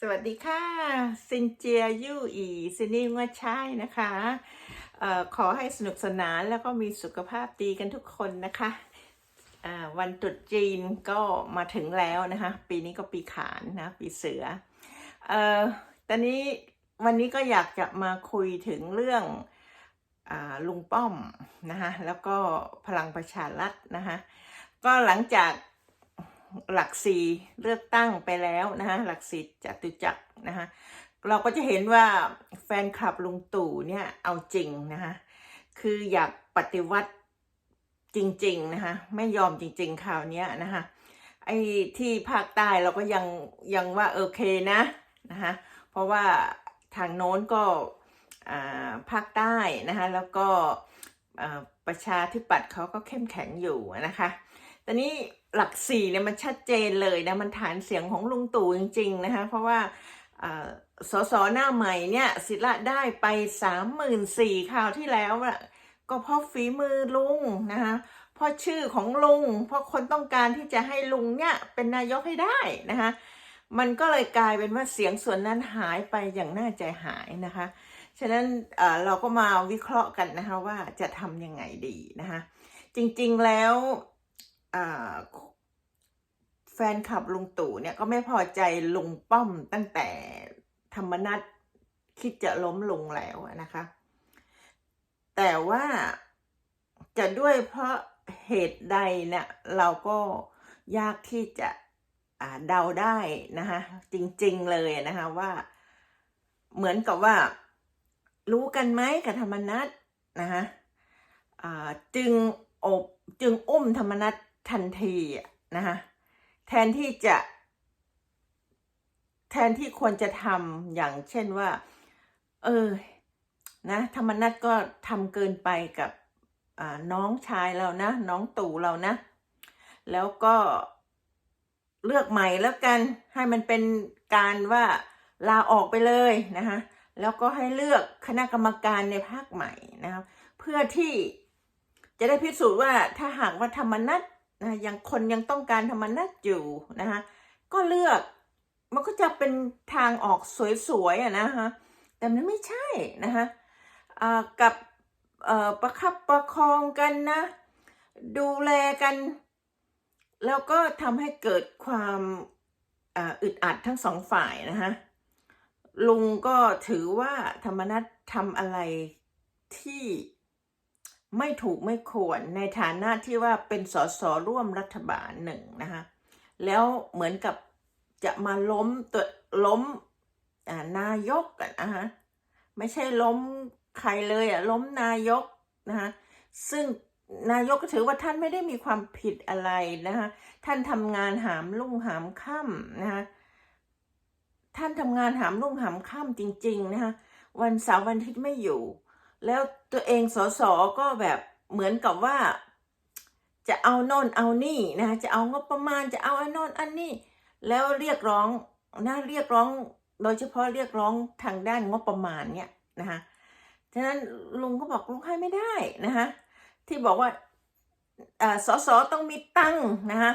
สวัสดีค่ะซินเจียยู่อีซินี่งวดช่นะคะออขอให้สนุกสนานแล้วก็มีสุขภาพดีกันทุกคนนะคะวันตรุษจีนก็มาถึงแล้วนะคะ ปีนี้ก็ปีขานนะปีเสือเออตอนนี้วันนี้ก็อยากจะมาคุยถึงเรื่องอลุงป้อมนะคะแล้วก็พลังประชารัฐนะคะก็หลังจาก หลักสี่เลือกตั้งไปแล้วนะคะหลักสี่จตุจักรนะคะเราก็จะเห็นว่าแฟนคลับลุงตู่เนี่ยเอาจริงนะคะคืออยากปฏิวัติจริง ๆ นะคะไม่ยอมจริง ๆ คราวนี้นะคะไอ้ที่ภาคใต้เราก็ยังยังว่าโอเคนะนะคะเพราะว่าทางโน้นก็อ่าภาคใต้นะคะแล้วก็อ่าประชาธิปัตย์เขาก็เข้มแข็งอยู่นะคะ ตอนนี้หลักสี่เนี่ยมันชัดเจนเลยนะมันฐานเสียงของลุงตู่จริงๆนะคะเพราะว่าสสหน้าใหม่เนี่ยศิละได้ไปสามหมื่นสี่คราวที่แล้วก็เพราะฝีมือลุงนะคะเพราะชื่อของลุง เพราะคนต้องการที่จะให้ลุงเนี่ยเป็นนายกให้ได้นะคะมันก็เลยกลายเป็นว่าเสียงส่วนนั้นหายไปอย่างน่าใจหายนะคะ ฉะนั้นเราก็มาวิเคราะห์กันนะคะว่าจะทำยังไงดีนะคะจริงๆแล้ว แฟนคลับลุงตู่เนี่ยก็ไม่พอใจลุงป้อมตั้งแต่ธรรมนัตคิดจะล้มลงแล้วนะคะ แต่ว่าจะด้วยเพราะเหตุใดเนี่ยเราก็ยากที่จะเดาได้นะคะจริงๆเลยนะคะว่า เหมือนกับว่า รู้กันไหมกับธรรมนัตนะคะจึงอบจึงอุ้มธรรมนัต ทันทีนะคะแทนที่จะ แทนที่ควรจะทำอย่างเช่นว่า เออนะธรรมนัตก็ทำเกินไปกับน้องชายเรานะ น้องตู่เรานะ แล้วก็เลือกใหม่แล้วกันให้มันเป็นการว่าลาออกไปเลยนะคะแล้วก็ให้เลือกคณะกรรมการในภาคใหม่นะครับ เพื่อที่จะได้พิสูจน์ว่าถ้าหากว่าธรรมนัต นะยังคนยังต้องการธรรมนัตอยู่นะคะก็เลือกมันก็จะเป็นทางออกสวยๆอะนะคะแต่มันไม่ใช่นะคะกับประคับประคองกันนะ ดูแลกัน แล้วก็ทำให้เกิดความอึดอัดทั้งสองฝ่ายนะคะลุงก็ถือว่าธรรมนัตทำอะไรที่ ไม่ถูกไม่ควรในฐานะที่ว่าเป็นสสร่วมรัฐบาลหนึ่งนะคะแล้วเหมือนกับจะมาล้มตัวล้มนายกกันนะคะไม่ใช่ล้มใครเลยอะล้มนายกนะคะซึ่งนายกก็ถือว่าท่านไม่ได้มีความผิดอะไรนะคะท่านทำงานหามลุ่งหามค่ำนะคะท่านทำงานหามลุ่งหามค่ำจริง ๆ นะคะวันเสาร์วันอาทิตย์ไม่อยู่ แล้วตัวเองสสก็แบบเหมือนกับว่า จะเอาโน่นเอานี่นะคะจะเอางบประมาณจะเอาอันโน่นอันนี้ แล้วเรียกร้องนะเรียกร้องโดยเฉพาะเรียกร้องทางด้านงบประมาณเนี่ยนะคะฉะนั้นลุงก็บอกลุงให้ไม่ได้นะคะที่บอกว่าสสต้องมีตังค์นะคะ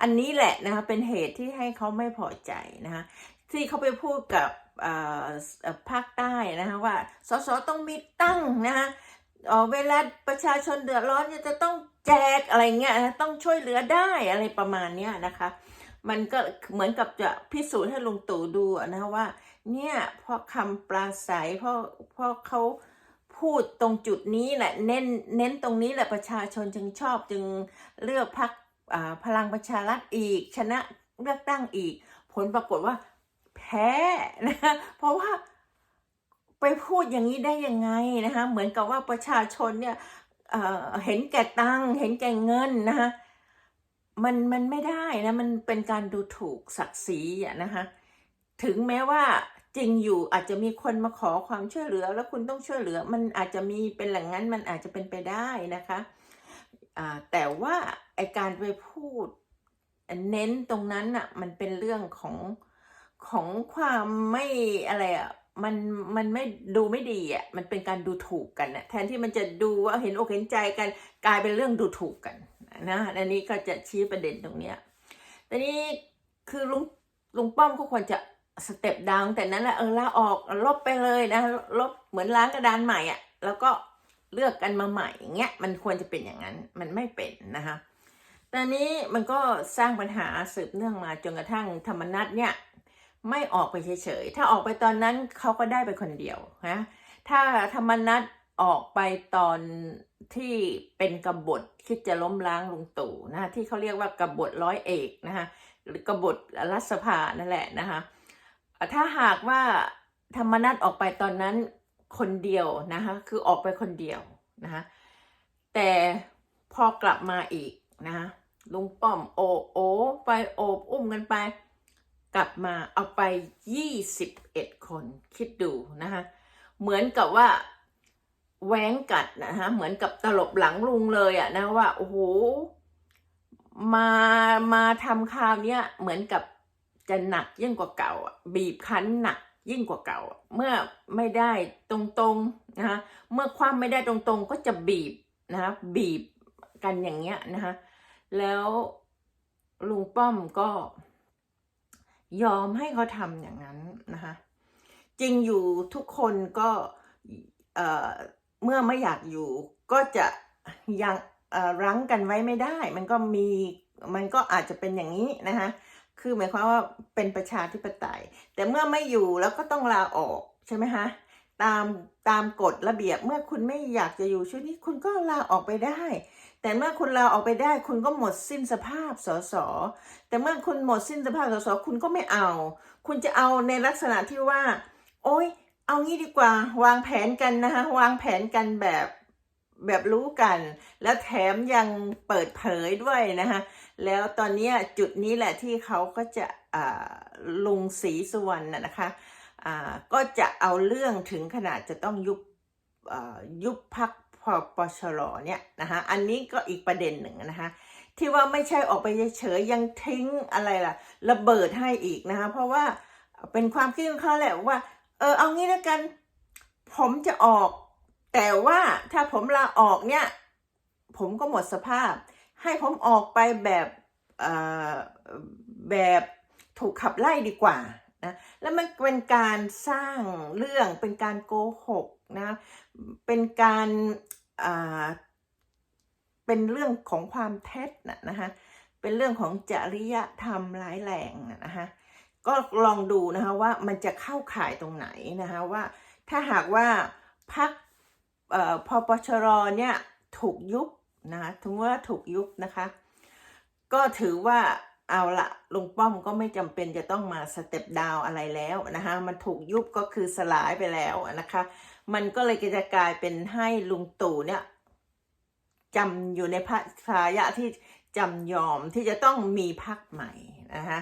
อันนี้แหละนะคะเป็นเหตุที่ให้เขาไม่พอใจนะคะที่เขาไปพูดกับ ภาคใต้นะคะว่าสสต้องมีตั้งนะคะเอ่อเวลาประชาชนเดือดร้อนจะต้องแจกอะไรเงี้ยต้องช่วยเหลือได้อะไรประมาณเนี้ยนะคะ มันก็เหมือนกับจะพิสูจน์ให้ลุงตู่ดูอะนะว่า เนี่ยเพราะคำปราศัยเพราะเพราะเขาพูดตรงจุดนี้แหละเน้นเน้นตรงนี้แหละประชาชนจึงชอบจึงเลือกพรรคอ่าพลังประชารัฐอีก ชนะเลือกตั้งอีก ผลปรากฏว่า แพ้นะเพราะว่าไปพูดอย่างนี้ได้ยังไงนะคะเหมือนกับว่าประชาชนเนี่ยเเห็นแก่ตังค์เห็นแก่เงินนะคะมันมันไม่ได้นะมันเป็นการดูถูกศักดิ์ศรีอะนะคะถึงแม้ว่าจริงอยู่อาจจะมีคนมาขอความช่วยเหลือ แล้วคุณต้องช่วยเหลือ มันอาจจะมีเป็นหลังนั้นมันอาจจะเป็นไปได้นะคะแต่ว่าไอการไปพูดเน้นตรงนั้นอะมันเป็นเรื่องของ ของความไม่อะไรอะมันมันไม่ดูไม่ดีอะ มันเป็นการดูถูกกันอะแทนที่มันจะดูว่าเห็นอกเห็นใจกัน กลายเป็นเรื่องดูถูกกันนะอันนี้ก็จะชี้ประเด็นตรงเนี้ยแต่นี้คือลุงลุงป้อมก็ควรจะสเต็ปดาวแต่นั้นแหละเออลาออกลบไปเลยนะลบเหมือนล้างกระดานใหม่อะ่ะ แล้วก็เลือกกันมาใหม่อย่างเงี้ยมันควรจะเป็นอย่างนั้นมันไม่เป็นนะคะตอนนี้มันก็สร้างปัญหาสืบเนื่องมาจนกระทั่งธรรมนัตเนี่ย ไม่ออกไปเฉยๆ ถ้าออกไปตอนนั้นเขาก็ได้ไปคนเดียวนะถ้าธรรมนัตออกไปตอนที่เป็นกบฏคิดจะล้มล้างลุงตู่นะที่เขาเรียกว่ากบฏร้อยเอกนะคะหรือกบฏรัฐสภานั่นแหละนะคะถ้าหากว่าธรรมนัตออกไปตอนนั้นคนเดียวนะคะคือออกไปคนเดียวนะคะแต่พอกลับมาอีกนะคะลุงป้อมโอบโอบไปโอบอุ้มกันไป กลับมาเอาไป 21 คนคิดดูนะคะเหมือนกับว่าแหวงกัดนะฮะเหมือนกับตลบหลังลุงเลยอะนะว่าโอ้โหมามาทำคราวเนี้ยเหมือนกับจะหนักยิ่งกว่าเก่าบีบคั้นหนักยิ่งกว่าเก่า เมื่อไม่ได้ตรงๆนะคะเมื่อความไม่ได้ตรงๆ ก็จะบีบนะคะบีบกันอย่างเงี้ยนะคะแล้วลุงป้อมก็ ยอมให้เขาทำอย่างนั้นนะคะ จริงอยู่ทุกคนก็เเมื่อไม่อยากอยู่ก็จะยังรั้งกันไว้ไม่ได้ มันก็มีมันก็อาจจะเป็นอย่างนี้นะคะคือหมายความว่าเป็นประชาธิปไตย แต่เมื่อไม่อยู่แล้วก็ต้องลาออกใช่ไหมคะตามตามกฎระเบียบเมื่อคุณไม่อยากจะอยู่ชุดนี้คุณก็ลาออกไปได้ แต่เมื่อคุณลาออกไปได้คุณก็หมดสิ้นสภาพสสแต่เมื่อคุณหมดสิ้นสภาพสสคุณก็ไม่เอา คุณจะเอาในลักษณะที่ว่า โอ๊ยเอางี้ดีกว่าวางแผนกันนะคะวางแผนกันแบบแบบรู้กัน แล้วแถมยังเปิดเผยด้วยนะคะแล้วตอนนี้จุดนี้แหละที่เขาก็จะลุงศรีสุวรรณนะนะคะก็จะเอาเรื่องถึงขนาดจะต้องยุบยุบพัก พปชรเนี่ยนะคะอันนี้ก็อีกประเด็นหนึ่งนะคะที่ว่าไม่ใช่ออกไปเฉยยังทิ้งอะไรล่ะ ระเบิดให้อีกนะคะเพราะว่าเป็นความคิดของเขาแหละว่าเออเอางี้แล้วกัน ผมจะออก แต่ว่าถ้าผมลาออกเนี่ย ผมก็หมดสภาพ ให้ผมออกไปแบบแบบถูกขับไล่ดีกว่านะแล้วมันเป็นการสร้างเรื่องเป็นการโกหกนะเป็นการ เป็นเรื่องของความเท็จนะนะคะเป็นเรื่องของจริยธรรมร้ายแรงนะนะคะก็ลองดูนะคะว่ามันจะเข้าข่ายตรงไหนนะคะว่าถ้าหากว่าพักพปชรเนี่ยถูกยุบนะคะถึงว่าถูกยุบนะคะ ก็ถือว่าเอาละลุงป้อมก็ไม่จำเป็นจะต้องมาสเต็ปดาวอะไรแล้วนะคะมันถูกยุบก็คือสลายไปแล้วนะคะ มันก็เลยจะกลายเป็นให้ลุงตู่เนี่ยจำอยู่ในภายะที่จำยอมที่จะต้องมีพักใหม่นะคะ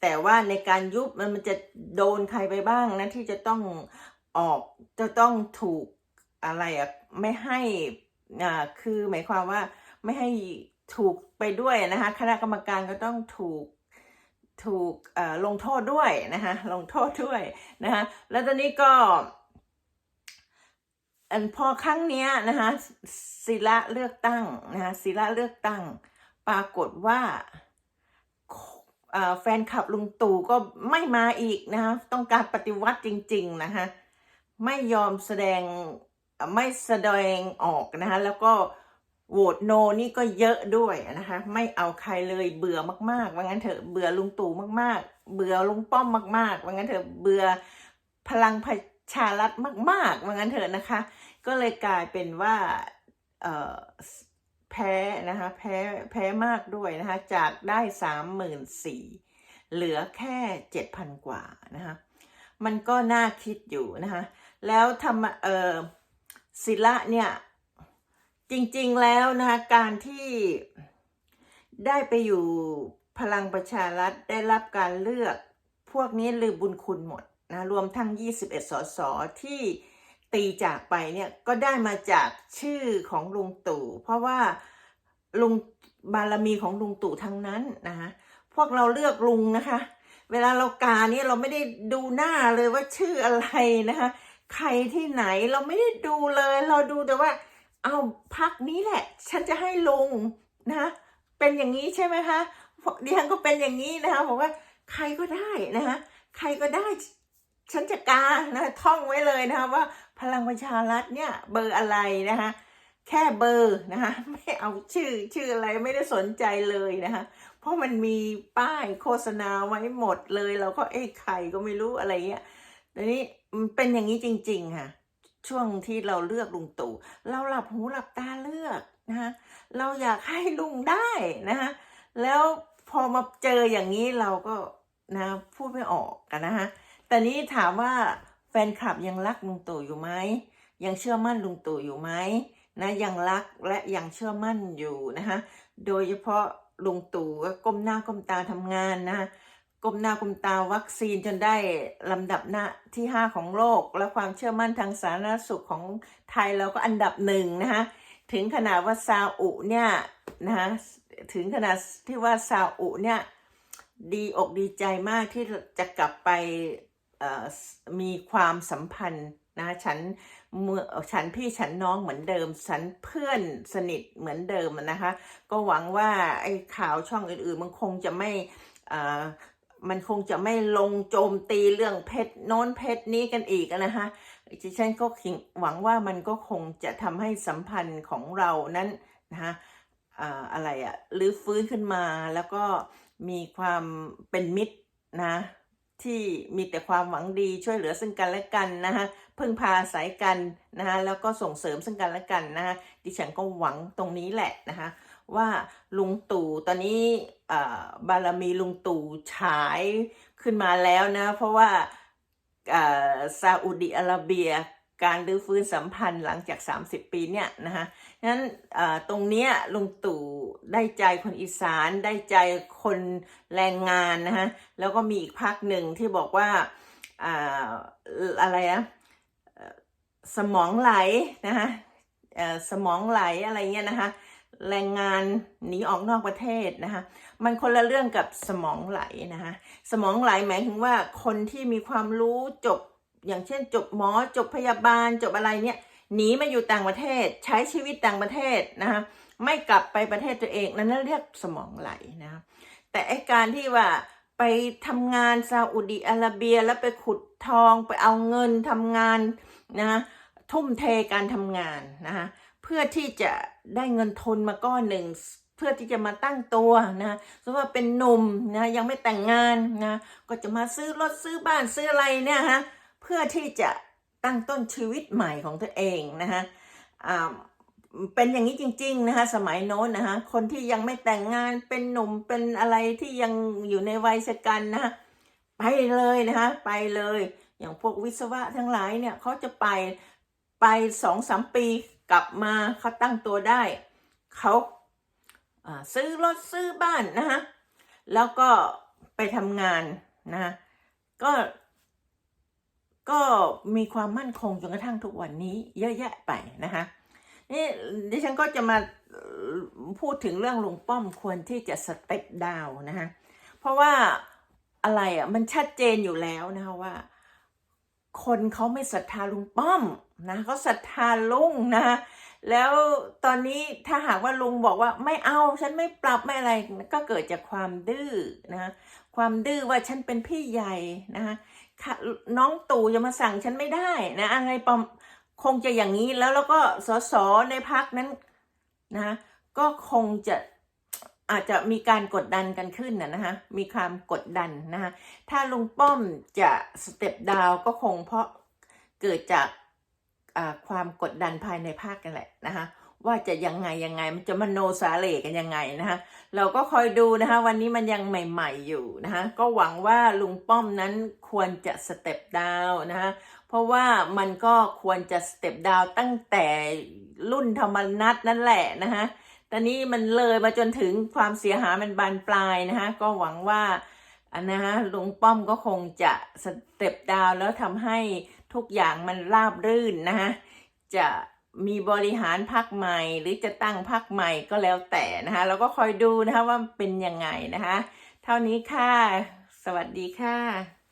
แต่ว่าในการยุบมันมันจะโดนใครไปบ้างนะที่จะต้องออกจะต้องถูกอะไรอะไม่ให้อ่าคือหมายความว่าไม่ให้ถูกไปด้วยนะคะคณะกรรมการก็ต้องถูกถูกลงโทษด้วยนะคะลงโทษด้วยนะคะแล้วตอนนี้ก็ อันพอครั้งนี้นะคะศิละเลือกตั้งนะคะศิละเลือกตั้ง ปรากฏว่าแฟนคลับลุงตู่ก็ไม่มาอีกนะคะต้องการปฏิวัติจริง ๆนะคะไม่ยอมแสดงไม่แสดงออกนะคะแล้วก็โหวตโนนี่ก็เยอะด้วยนะคะไม่เอาใครเลยเบื่อมากๆว่างั้นเถอะเบื่อลุงตู่มากๆ เบื่อลุงป้อมมากๆว่างั้นเถอะเบื่อพลังประชารัฐมากๆว่างั้นเถอะนะคะ ก็เลยกลายเป็นว่าแพ้นะคะแพ้แพ้มากด้วยนะคะจากได้สามหมื่นสี่เหลือแค่เจ็ดพันกว่านะคะมันก็น่าคิดอยู่นะคะแล้วทำเออศิละเนี่ยจริงๆแล้วนะคะการที่ได้ไปอยู่พลังประชารัฐได้รับการเลือกพวกนี้ลืมบุญคุณหมดนะรวมทั้ง 21 สสที่ ตีจากไปเนี่ยก็ได้มาจากชื่อของลุงตู่ เพราะว่าลุงบารมีของลุงตู่ทั้งนั้นนะคะพวกเราเลือกลุงนะคะ เวลาเรากาเนี่ยเราไม่ได้ดูหน้าเลยว่าชื่ออะไรนะคะ ใครที่ไหนเราไม่ได้ดูเลย เราดูแต่ว่า เอาพักนี้แหละ ฉันจะให้ลุงนะเป็นอย่างนี้ใช่ไหมคะดิฉันก็เป็นอย่างนี้นะคะบอกว่าใครก็ได้นะคะใครก็ได้ ฉันจะกานะท่องไว้เลยนะคะว่าพลังประชารัฐเนี่ยเบอร์อะไรนะคะแค่เบอร์นะคะไม่เอาชื่อชื่ออะไรไม่ได้สนใจเลยนะคะเพราะมันมีป้ายโฆษณาไว้หมดเลย เราก็เอ๊ะใครก็ไม่รู้อะไรเงี้ยแต่นี้มันเป็นอย่างนี้จริง ๆ ค่ะ ช่วงที่เราเลือกลุงตู่เราหลับหูหลับตาเลือกนะคะเราอยากให้ลุงได้นะคะแล้วพอมาเจออย่างนี้เราก็นะพูดไม่ออกกันนะคะ แต่นี้ถามว่าแฟนคลับยังรักลุงตู่อยู่ไหมยังเชื่อมั่นลุงตู่อยู่ไหมนะยังรักและยังเชื่อมั่นอยู่นะคะโดยเฉพาะลุงตู่ก็ก้มหน้าก้มตาทำงานนะก้มหน้าก้มตาวัคซีนจนได้ลำดับหน้าที่ 5 ของโลก และความเชื่อมั่นทางสาธารณสุขของไทยเราก็อันดับหนึ่งนะคะถึงขนาดว่าซาอุเนี่ยนะคะถึงขนาดที่ว่าซาอุเนี่ยดีอกดีใจมากที่จะกลับไป มีความสัมพันธ์นะฉันเมื่อฉันพี่ฉันน้องเหมือนเดิม ฉันเพื่อนสนิทเหมือนเดิมนะคะ ก็หวังว่าไอ้ข่าวช่องอื่นๆ มันคงจะไม่เอ่อมันคงจะไม่ลงโจมตีเรื่องเพชรโน้นเพชรนี้กันอีกนะคะดิฉันก็หวังว่ามันก็คงจะทำให้สัมพันธ์ของเรานั้นนะคะอ่าอะไรอะรื้อฟื้นขึ้นมาแล้วก็มีความเป็นมิตรนะ ที่มีแต่ความหวังดีช่วยเหลือซึ่งกันและกันนะคะพึ่งพาอาศัยกันนะคะแล้วก็ส่งเสริมซึ่งกันและกันนะคะดิฉันก็หวังตรงนี้แหละนะคะว่าลุงตู่ตอนนี้อ่าบารมีลุงตู่ฉายขึ้นมาแล้วนะ เพราะว่าอ่าซาอุดิอาระเบีย การรื้อฟื้นสัมพันธ์หลังจาก 30 ปีเนี่ยนะคะนั้นตรงเนี้ยลุงตู่ได้ใจคนอีสานได้ใจคนแรงงานนะคะแล้วก็มีอีกพักหนึ่งที่บอกว่าอ่าอะไรนะสมองไหลนะคะสมองไหลอะไรเงี้ยนะคะแรงงานหนีออกนอกประเทศนะคะมันคนละเรื่องกับสมองไหลนะคะสมองไหลหมายถึงว่าคนที่มีความรู้จบ อย่างเช่น จบหมอจบพยาบาลจบอะไรเนี่ยหนีมาอยู่ต่างประเทศใช้ชีวิตต่างประเทศนะคะไม่กลับไปประเทศตัวเองนั่นเรียกสมองไหลนะคะแต่ไอการที่ว่าไปทำงานซาอุดิอาระเบียแล้วไปขุดทองไปเอาเงินทำงานนะทุ่มเทการทำงานนะคะเพื่อที่จะได้เงินทุนมาก้อนหนึ่งเพื่อที่จะมาตั้งตัวนะสมมติว่าเป็นหนุ่มนะยังไม่แต่งงานนะก็จะมาซื้อรถซื้อบ้านซื้ออะไรเนี่ยฮะ เพื่อที่จะตั้งต้นชีวิตใหม่ของตัวเองนะคะอ่าเป็นอย่างนี้จริง ๆนะคะสมัยโน้นนะคะคนที่ยังไม่แต่งงานเป็นหนุ่มเป็นอะไรที่ยังอยู่ในวัยชะกันนะคะไปเลยนะคะไปเลย อย่างพวกวิศวะทั้งหลายเนี่ยเขาจะไปไปสองสามปีกลับมาเขาตั้งตัวได้เขาซื้อรถซื้อบ้านนะคะแล้วก็ไปทำงานนะะก็ ก็มีความมั่นคงจนกระทั่งทุกวันนี้เยอะแยะไปนะคะนี่ดิฉันก็จะมาพูดถึงเรื่องลุงป้อมควรที่จะสเต็ปดาวนะคะเพราะว่าอะไรอะมันชัดเจนอยู่แล้วนะคะว่า คนเขาไม่ศรัทธาลุงป้อมนะเขาศรัทธาลุงนะแล้วตอนนี้ถ้าหากว่าลุงบอกว่าไม่เอาฉันไม่ปรับไม่อะไรก็เกิดจากความดื้อนะความดื้อว่าฉันเป็นพี่ใหญ่นะคะ น้องตู่จะมาสั่งฉันไม่ได้นะอะไรประมคงจะอย่างนี้แล้วแล้วก็สสในพักนั้นนะก็คงจะอาจจะมีการกดดันกันขึ้นนะนะคะมีความกดดันนะคะถ้าลุงป้อมจะสเต็ปดาวก็คงเพราะเกิดจากความกดดันภายในภาคกันแหละนะคะว่าจะยังไงยังไงมันจะมโนสาเหลกันยังไงนะคะ เราก็คอยดูนะคะวันนี้มันยังใหม่ๆอยู่นะคะก็หวังว่าลุงป้อมนั้นควรจะสเต็ปดาวนะคะเพราะว่ามันก็ควรจะสเต็ปดาวตั้งแต่รุ่นธรรมนัตนั่นแหละนะคะตอนนี้มันเลยมาจนถึงความเสียหายมันบานปลายนะคะก็หวังว่าอันนะคะลุงป้อมก็คงจะสเต็ปดาวแล้วทำให้ทุกอย่างมันราบรื่นนะคะจะ มีบริหารพักใหม่ หรือจะตั้งพักใหม่ก็แล้วแต่นะคะเราก็คอยดูนะคะว่าเป็นยังไงนะคะ เท่านี้ค่ะ สวัสดีค่ะ